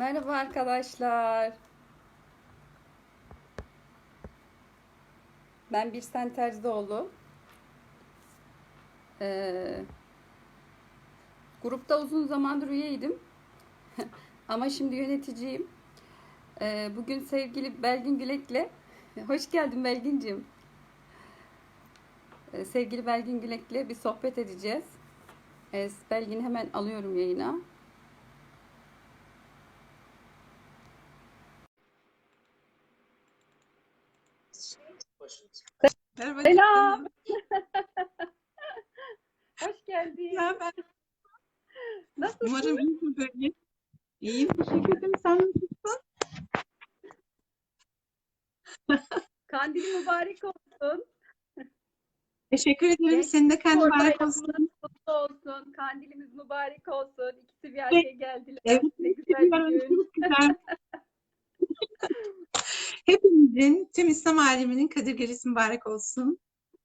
Merhaba arkadaşlar. Ben Birsen Terzioğlu. Ee, grupta uzun zamandır üyeydim. Ama şimdi yöneticiyim. Ee, bugün sevgili Belgin Gülek'le hoş geldin Belgin'cim. Ee, sevgili Belgin Gülek'le bir sohbet edeceğiz. Ee, Belgin'i hemen alıyorum yayına. Merhaba. Selam. Hoş geldin. Haber? Nasılsın? Umarım iyisin böyle. İyiyim, teşekkür ederim. Sen nasılsın? Kandili mübarek olsun. Teşekkür ederim. Genç Senin de kendi mübarek olsun. kutlu olsun. Kandilimiz mübarek olsun. İkisi bir araya geldiler. Evet, ne güzel çok güzel. Hepimizin, tüm İslam aleminin Kadir Gecesi mübarek olsun.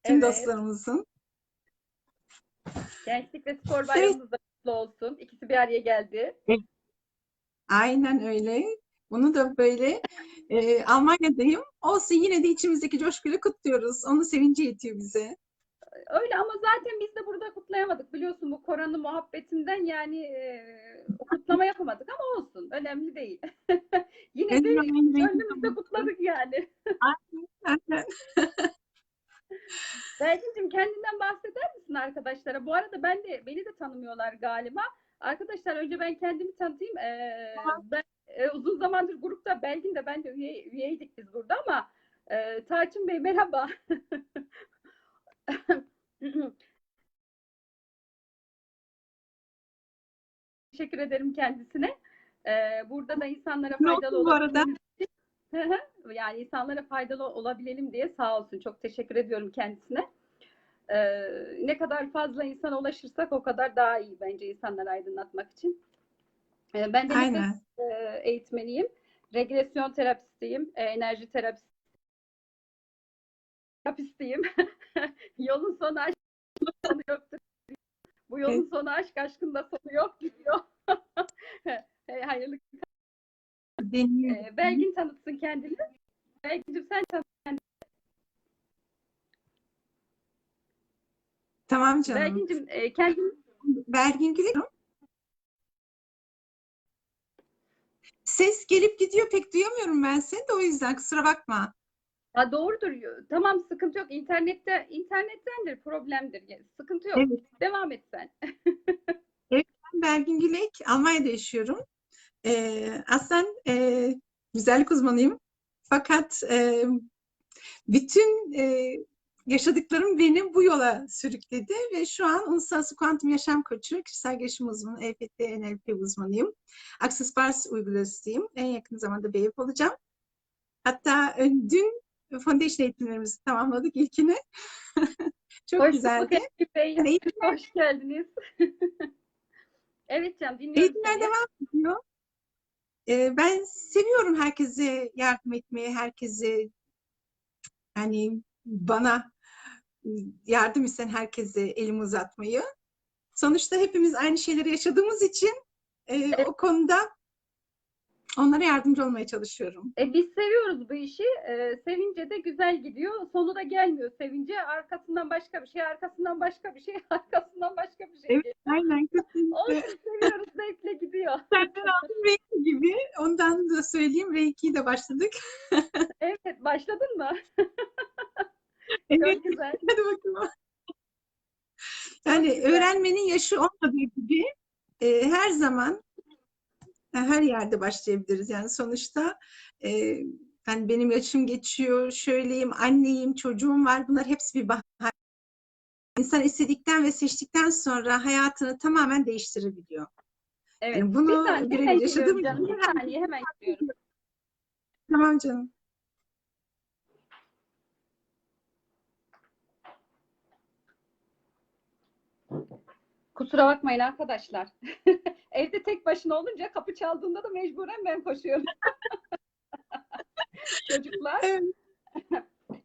Tüm Evet. dostlarımızın. Gençlik ve spor bayramınız da kutlu olsun. İkisi bir araya geldi. Aynen öyle. Bunu da böyle e, Almanya'dayım. Olsun yine de içimizdeki coşkuyla kutluyoruz. Onun sevinci yetiyor bize. Öyle ama zaten biz de burada kutlayamadık. Biliyorsun bu korona muhabbetinden yani e, kutlama yapamadık ama olsun. Önemli değil. Yine de gönlümüzde kutladık yani. Aynen. Belgin'cim kendinden bahseder misin arkadaşlara? Bu arada ben de beni de tanımıyorlar galiba. Arkadaşlar önce ben kendimi tanıtayım. Ee, ben e, uzun zamandır grupta Belgin de ben de üye, üyeydik biz burada ama e, Tarçın Bey merhaba. Teşekkür ederim kendisine. Ee, burada da insanlara faydalı oldu bu arada? yani insanlara faydalı olabilelim diye sağ olsun. Çok teşekkür ediyorum kendisine. Ee, ne kadar fazla insana ulaşırsak o kadar daha iyi bence insanları aydınlatmak için. Ee, ben de nefes e, eğitmeniyim. Regresyon terapistiyim. e, enerji terapist terapistiyim. Yolun sonu sonu yoktur. Bu yolun sonu aşk aşkında sonu yok gidiyor. E, Hayırlı. Ee, Belgin tanıtsın kendini. Belgin'cim sen tanıt. Tamam canım. Belgin'cim e, kendini Belgin Gülek. Ses gelip gidiyor pek duyamıyorum ben seni de o yüzden kusura bakma. Ha, doğrudur. Tamam sıkıntı yok. İnternette internettendir, problemdir. Yani Sıkıntı yok. Evet. Devam et sen. Ben Belgin Gülek, Almanya'da yaşıyorum. Ee, aslen e, güzellik uzmanıyım. Fakat e, bütün e, yaşadıklarım beni bu yola sürükledi ve şu an Uluslararası Kuantum Yaşam Koçu, kişisel gelişim uzmanı, EFT, NLP uzmanıyım. Access Bars uygulayıcısıyım. En yakın zamanda BF olacağım. Hatta e, dün Foundation eğitimlerimizi tamamladık ilkini. Çok Hoş güzeldi. Bey. Eğitim- Hoş geldiniz. evet Can dinliyorum Eğitimler seni. devam ediyor. Ee, ben seviyorum herkese yardım etmeyi, herkese yani bana yardım isteyen herkese elimi uzatmayı. Sonuçta hepimiz aynı şeyleri yaşadığımız için e, o konuda onlara yardımcı olmaya çalışıyorum. E, biz seviyoruz bu işi. E, sevince de güzel gidiyor. Sonu da gelmiyor. Sevince arkasından başka bir şey, arkasından başka bir şey, arkasından başka bir şey. Evet. Aynen kesinlikle. Olsun seviyoruz. Zevkle gidiyor. Senden aldım Reiki gibi. Ondan da söyleyeyim. Reiki'yi de başladık. Evet başladın mı? Evet. Çok güzel. Hadi bakalım. Yani öğrenmenin yaşı olmadığı gibi e, her zaman her yerde başlayabiliriz. Yani sonuçta e, yani benim yaşım geçiyor, şöyleyim, anneyim, çocuğum var. Bunlar hepsi bir bahane. İnsan istedikten ve seçtikten sonra hayatını tamamen değiştirebiliyor. Evet. Yani bunu bir saniye giriyorum canım. Bir saniye hemen giriyorum. Tamam canım. Kusura bakmayın arkadaşlar. Evde tek başına olunca kapı çaldığında da mecburen ben koşuyorum. Çocuklar. Evet.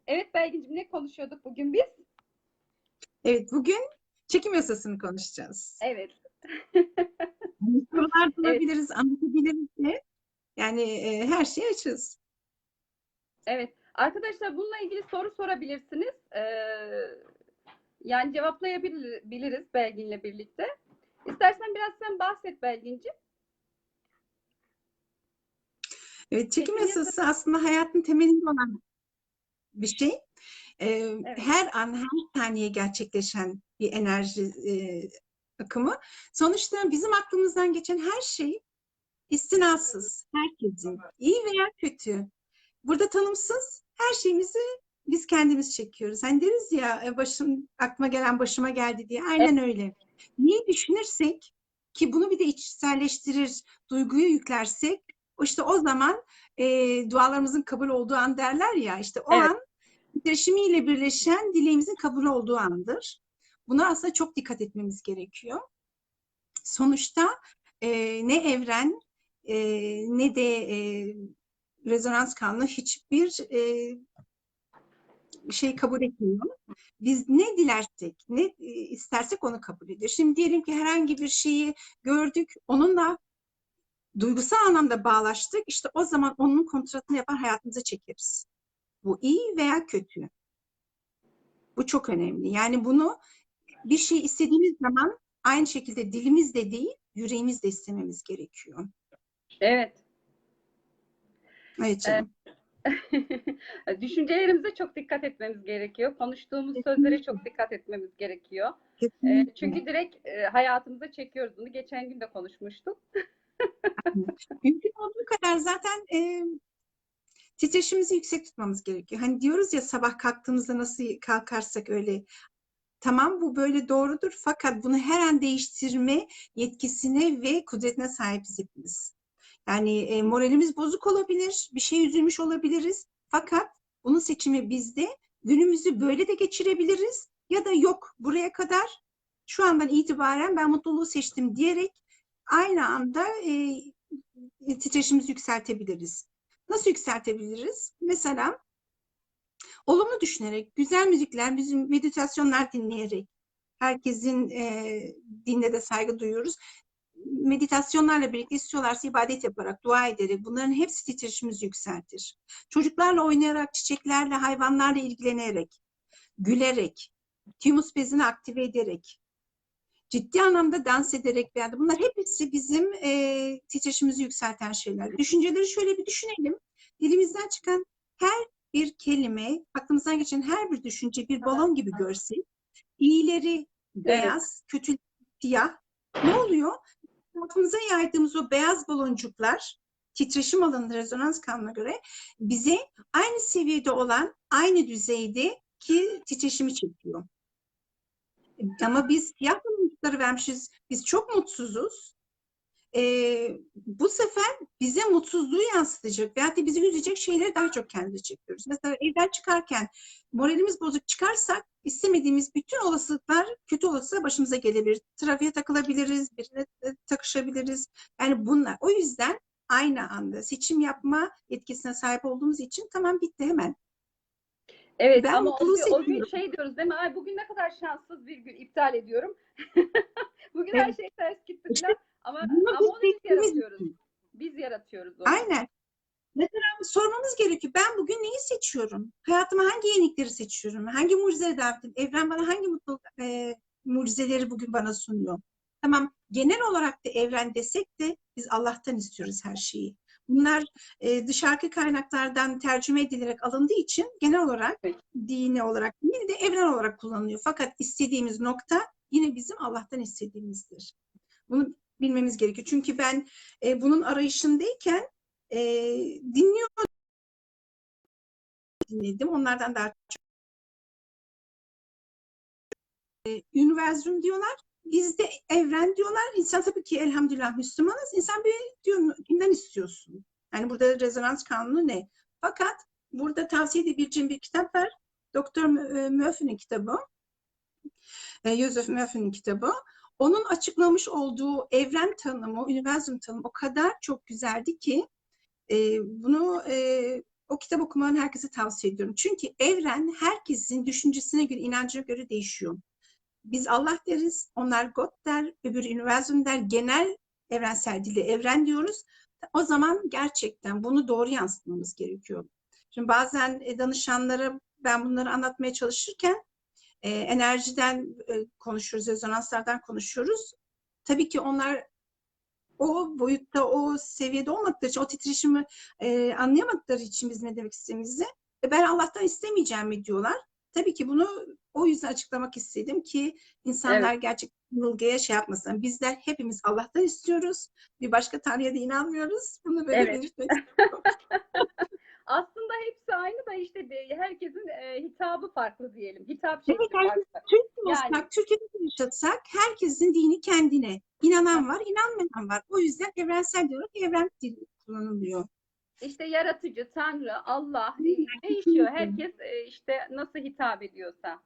Evet Belgin'cim ne konuşuyorduk bugün biz? Evet, bugün çekim yasasını konuşacağız. Evet. Hani sorular Evet. bulabiliriz, anlatabiliriz de Yani e, her şeye açığız. Evet. Arkadaşlar bununla ilgili soru sorabilirsiniz. Ee, yani cevaplayabiliriz Belgin'le birlikte. İstersen biraz sen bahset Belgin'ciğim. Evet, çekim yasası aslında hayatın temelinde olan bir şey. Ee, Evet. Her an, her saniye gerçekleşen bir enerji e, akımı. Sonuçta bizim aklımızdan geçen her şey istinasız, herkesin, iyi veya kötü. Burada tanımsız her şeyimizi biz kendimiz çekiyoruz. Hani deriz ya e, başım aklıma gelen başıma geldi diye. Aynen öyle. Niye düşünürsek ki bunu bir de içselleştirir, duyguyu yüklersek işte o zaman e, dualarımızın kabul olduğu an derler ya işte o Evet. an titreşimiyle birleşen dileğimizin kabul olduğu andır. Buna aslında çok dikkat etmemiz gerekiyor. Sonuçta e, ne evren e, ne de e, rezonans kanunu hiçbir e, şey kabul etmiyor. Biz ne dilersek, ne e, istersek onu kabul ediyor. Şimdi diyelim ki herhangi bir şeyi gördük, onunla duygusal anlamda bağlaştık. İşte o zaman onun kontratını yapar hayatımıza çekeriz. Bu iyi veya kötü. Bu çok önemli. Yani bunu bir şey istediğimiz zaman aynı şekilde dilimizle değil, yüreğimizle istememiz gerekiyor. Evet. Evet canım. Düşüncelerimize çok dikkat etmemiz gerekiyor. Konuştuğumuz sözlere çok dikkat etmemiz gerekiyor. Kesinlikle. çünkü direkt e, hayatımıza çekiyoruz bunu. Geçen gün de konuşmuştuk. Mümkün olduğu kadar zaten e, titreşimimizi yüksek tutmamız gerekiyor. Hani diyoruz ya sabah kalktığımızda nasıl kalkarsak öyle. Tamam bu böyle doğrudur fakat bunu her an değiştirme yetkisine ve kudretine sahibiz hepimiz. Yani e, moralimiz bozuk olabilir, bir şey üzülmüş olabiliriz fakat bunun seçimi bizde. Günümüzü böyle de geçirebiliriz ya da yok buraya kadar şu andan itibaren ben mutluluğu seçtim diyerek aynı anda e, titreşimimizi yükseltebiliriz. Nasıl yükseltebiliriz? Mesela olumlu düşünerek, güzel müzikler, bizim meditasyonlar dinleyerek, herkesin e, dinde de saygı duyuyoruz. Meditasyonlarla birlikte istiyorlarsa ibadet yaparak, dua ederek bunların hepsi titreşimimizi yükseltir. Çocuklarla oynayarak, çiçeklerle, hayvanlarla ilgilenerek, gülerek, thymus bezini aktive ederek, ciddi anlamda dans ederek yani bunlar hepsi bizim e, titreşimimizi yükselten şeyler. Düşünceleri şöyle bir düşünelim. Dilimizden çıkan her bir kelime, aklımızdan geçen her bir düşünce bir balon gibi görsek, iyileri beyaz, kötüleri siyah. Ne oluyor? Etrafımıza yaydığımız o beyaz baloncuklar, titreşim alanı rezonans kanuna göre bize aynı seviyede olan, aynı düzeyde ki titreşimi çekiyor. Ama biz siyah baloncukları vermişiz. Biz çok mutsuzuz. Ee, bu sefer bize mutsuzluğu yansıtacak veyahut da bizi üzecek şeyleri daha çok kendimize çekiyoruz. Mesela evden çıkarken moralimiz bozuk çıkarsak istemediğimiz bütün olasılıklar kötü olasılıkla başımıza gelebilir. Trafiğe takılabiliriz, birine e, takışabiliriz. Yani bunlar. O yüzden aynı anda seçim yapma yetkisine sahip olduğumuz için tamam bitti hemen. Evet Ben ama o, gün- o gün şey diyoruz değil mi? Ay bugün ne kadar şanssız bir gün iptal ediyorum. bugün her Evet. şey ters gitti falan. Ama, Bunu ama biz onu biz yaratıyoruz. Biz yaratıyoruz onu. Aynen. Mesela sormamız gerekiyor. Ben bugün neyi seçiyorum? Hayatıma hangi yenilikleri seçiyorum? Hangi mucizeleri davet ediyorum? Evren bana hangi mutluluk e, mucizeleri bugün bana sunuyor? Tamam. Genel olarak da evren desek de biz Allah'tan istiyoruz her şeyi. Bunlar e, dışarıki kaynaklardan tercüme edilerek alındığı için genel olarak Evet. dini olarak değil de evren olarak kullanılıyor. Fakat istediğimiz nokta yine bizim Allah'tan istediğimizdir. Bunu bilmemiz gerekiyor. Çünkü ben e, bunun arayışındayken e, dinliyor dinledim. Onlardan daha çok. E, universum diyorlar. Bizde evren diyorlar. İnsan tabii ki elhamdülillah Müslümanız. İnsan bir kimden istiyorsun? Yani burada rezonans kanunu ne? Fakat burada tavsiye edebileceğim bir kitap var. Doktor Murphy'nin kitabı. Joseph Murphy'nin kitabı. Onun açıklamış olduğu evren tanımı, universum tanımı o kadar çok güzeldi ki e, bunu e, o kitap okumanı herkese tavsiye ediyorum. Çünkü evren herkesin düşüncesine göre, inancına göre değişiyor. Biz Allah deriz, onlar God der, öbürü universum der, genel evrensel dille evren diyoruz. o zaman gerçekten bunu doğru yansıtmamız gerekiyor. Şimdi bazen e, danışanlara ben bunları anlatmaya çalışırken e, enerjiden e, konuşuyoruz, rezonanslardan konuşuyoruz. Tabii ki onlar o boyutta, o seviyede olmadıkları için, o titreşimi e, anlayamadıkları için biz ne demek istediğimizi e, ben Allah'tan istemeyeceğim mi diyorlar. Tabii ki bunu o yüzden açıklamak istedim ki insanlar gerçekten yanılgıya şey yapmasın. Bizler hepimiz Allah'tan istiyoruz. Bir başka Tanrı'ya da inanmıyoruz. Bunu böyle Evet. belirtmek Aslında hepsi aynı da işte herkesin e, hitabı farklı diyelim. Hitap Evet, şekli herkes farklı. Türk Yani- olsak, Türkiye'de de yaşatsak herkesin dini kendine. İnanan var, inanmayan var. O yüzden evrensel diyoruz ki evren dili kullanılıyor. İşte yaratıcı, Tanrı, Allah e, değişiyor. Herkes e, işte nasıl hitap ediyorsa.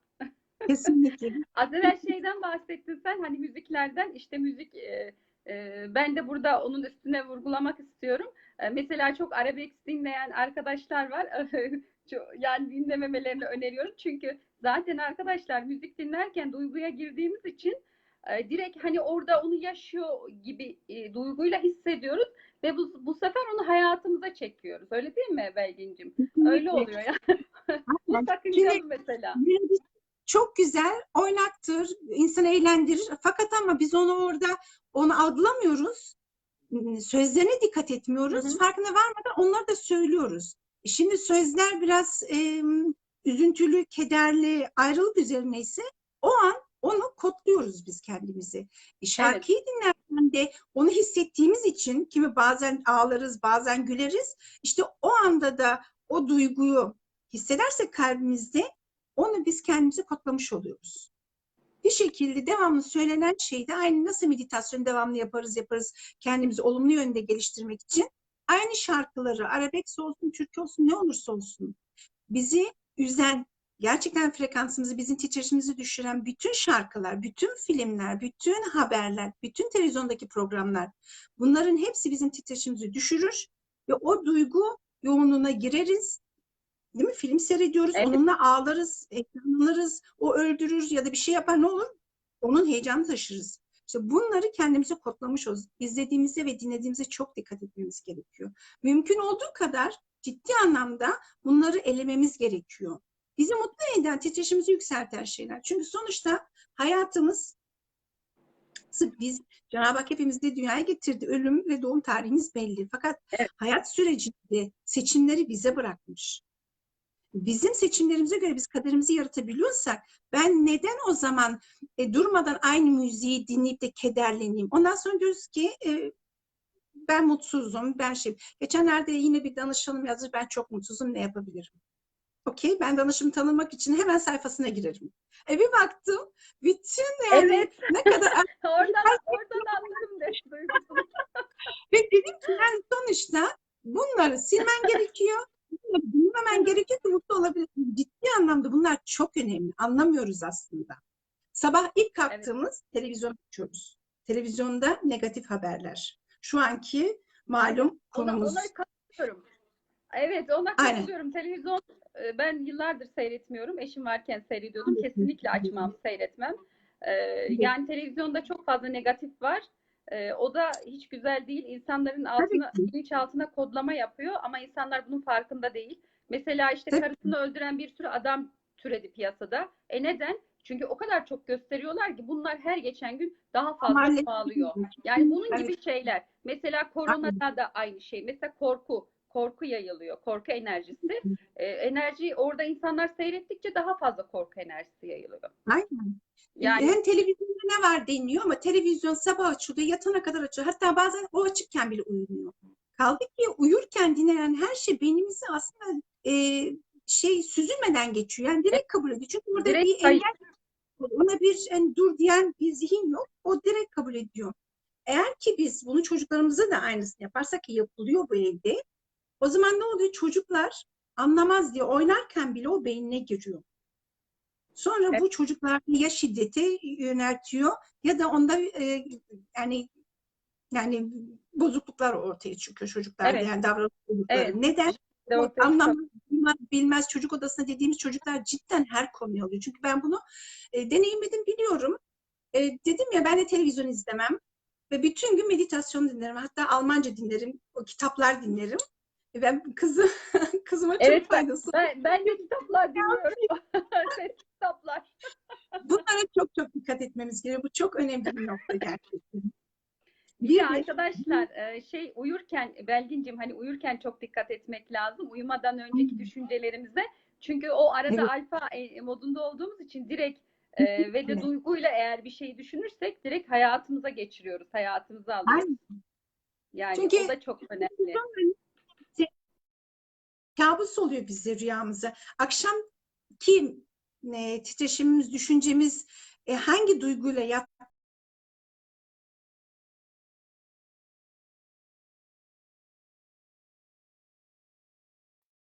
Kesinlikle. Az evvel şeyden bahsettin sen hani müziklerden işte müzik e, ben de burada onun üstüne vurgulamak istiyorum. Mesela çok arabesk dinleyen arkadaşlar var. Yani dinlememelerini öneriyorum. Çünkü zaten arkadaşlar müzik dinlerken duyguya girdiğimiz için direkt hani orada onu yaşıyor gibi duyguyla hissediyoruz ve bu, bu sefer onu hayatımıza çekiyoruz. Öyle değil mi Belgin'cim? Öyle oluyor ya. bu Aynen. sakıncalı mesela. Çok güzel, oynaktır, insanı eğlendirir. Fakat ama biz onu orada onu algılamıyoruz. Sözlerine dikkat etmiyoruz. Hı hı. Farkına varmadan onları da söylüyoruz. E Şimdi sözler biraz e, üzüntülü, kederli, ayrılık üzerine ise o an onu kodluyoruz biz kendimizi. E, şarkıyı dinlerken de onu hissettiğimiz için kimi bazen ağlarız, bazen güleriz. İşte o anda da o duyguyu hissedersek kalbimizde onu biz kendimize kodlamış oluyoruz. Bir şekilde devamlı söylenen şeyde aynı nasıl meditasyon devamlı yaparız yaparız kendimizi olumlu yönde geliştirmek için aynı şarkıları arabesk olsun, türkü olsun ne olursa olsun bizi üzen, gerçekten frekansımızı, bizim titreşimimizi düşüren bütün şarkılar, bütün filmler, bütün haberler, bütün televizyondaki programlar bunların hepsi bizim titreşimimizi düşürür ve o duygu yoğunluğuna gireriz Değil mi? Film seyrediyoruz, Evet. onunla ağlarız, ekranlarız, o öldürür ya da bir şey yapar ne olur? Onun heyecanını taşırız. İşte bunları kendimize kodlamış oluruz. İzlediğimize ve dinlediğimize çok dikkat etmemiz gerekiyor. Mümkün olduğu kadar ciddi anlamda bunları elememiz gerekiyor. Bizi mutlu eden, titreşimimizi yükselten şeyler. Çünkü sonuçta hayatımız biz Cenab-ı Hak hepimizi de dünyaya getirdi. Ölüm ve doğum tarihimiz belli. Fakat Evet. hayat sürecinde seçimleri bize bırakmış bizim seçimlerimize göre biz kaderimizi yaratabiliyorsak ben neden o zaman e, durmadan aynı müziği dinleyip de kederleneyim? Ondan sonra diyoruz ki e, ben mutsuzum, ben şey. Geçenlerde yine bir danışanım yazdı, ben çok mutsuzum, ne yapabilirim? Okey, ben danışımı tanımak için hemen sayfasına girerim. E bir baktım, bütün yani Evet. ne kadar Oradan, oradan anladım de. Ve dedim ki yani sonuçta bunları silmen gerekiyor. Dinlememen gerekiyor ki mutlu olabilirsin. Ciddi anlamda bunlar çok önemli. Anlamıyoruz aslında. Sabah ilk kalktığımız televizyon açıyoruz. Televizyonda negatif haberler. Şu anki malum Ona, konumuz. ona katılıyorum. Evet ona Aynen. katılıyorum. Televizyon e, ben yıllardır seyretmiyorum. Eşim varken seyrediyordum. Kesinlikle açmam, seyretmem. E, Yani televizyonda çok fazla negatif var. E, O da hiç güzel değil. İnsanların altına, bilinç altına kodlama yapıyor ama insanlar bunun farkında değil. Mesela işte Tabii. karısını öldüren bir sürü adam türedi piyasada. E neden? Çünkü o kadar çok gösteriyorlar ki bunlar her geçen gün daha fazla çoğalıyor. Yani bunun gibi şeyler. Mesela koronada da aynı şey. Mesela korku. Korku yayılıyor. Korku enerjisi. Ee, enerji orada insanlar seyrettikçe daha fazla korku enerjisi yayılıyor. Aynen. Yani Hem televizyonda ne var deniyor ama televizyon sabah açılıyor, yatana kadar açıyor. Hatta bazen o açıkken bile uyumuyor. Kaldı ki uyurken dinlenen her şey beynimizi aslında e, şey süzülmeden geçiyor. Yani direkt kabul ediyor. Çünkü orada Direkt bir engel ona bir yani dur diyen bir zihin yok. O direkt kabul ediyor. Eğer ki biz bunu çocuklarımıza da aynısını yaparsak ki yapılıyor bu evde. O zaman ne oluyor? Çocuklar anlamaz diye oynarken bile o beynine giriyor. Sonra bu çocuklar ya şiddete yöneltiyor ya da onda e, yani yani bozukluklar ortaya çıkıyor çocuklarda Evet. yani davranış bozuklukları. Evet. Neden? anlamaz, bilmez, bilmez çocuk odasına dediğimiz çocuklar cidden her konuyu alıyor. Çünkü ben bunu e, deneyimledim biliyorum. E, dedim ya ben de televizyon izlemem. ve bütün gün meditasyon dinlerim. Hatta Almanca dinlerim, o kitaplar dinlerim. Ve Ben kızı, kızıma çok Evet, faydası Ben, ben de kitaplar dinliyorum. Kitaplar. Bunlara çok çok dikkat etmemiz gerekiyor. Bu çok önemli bir nokta gerçekten. Bir de arkadaşlar e, şey uyurken Belgin'cim hani uyurken çok dikkat etmek lazım. Uyumadan önceki Hı. düşüncelerimize. Çünkü o arada Evet. alfa e, modunda olduğumuz için direkt e, ve de duyguyla eğer bir şeyi düşünürsek direkt hayatımıza geçiriyoruz. Hayatımıza alıyoruz. Aynen. Yani Çünkü- o da çok önemli. Kabus oluyor bize rüyamıza. Akşamki e, titreşimimiz, düşüncemiz e, hangi duyguyla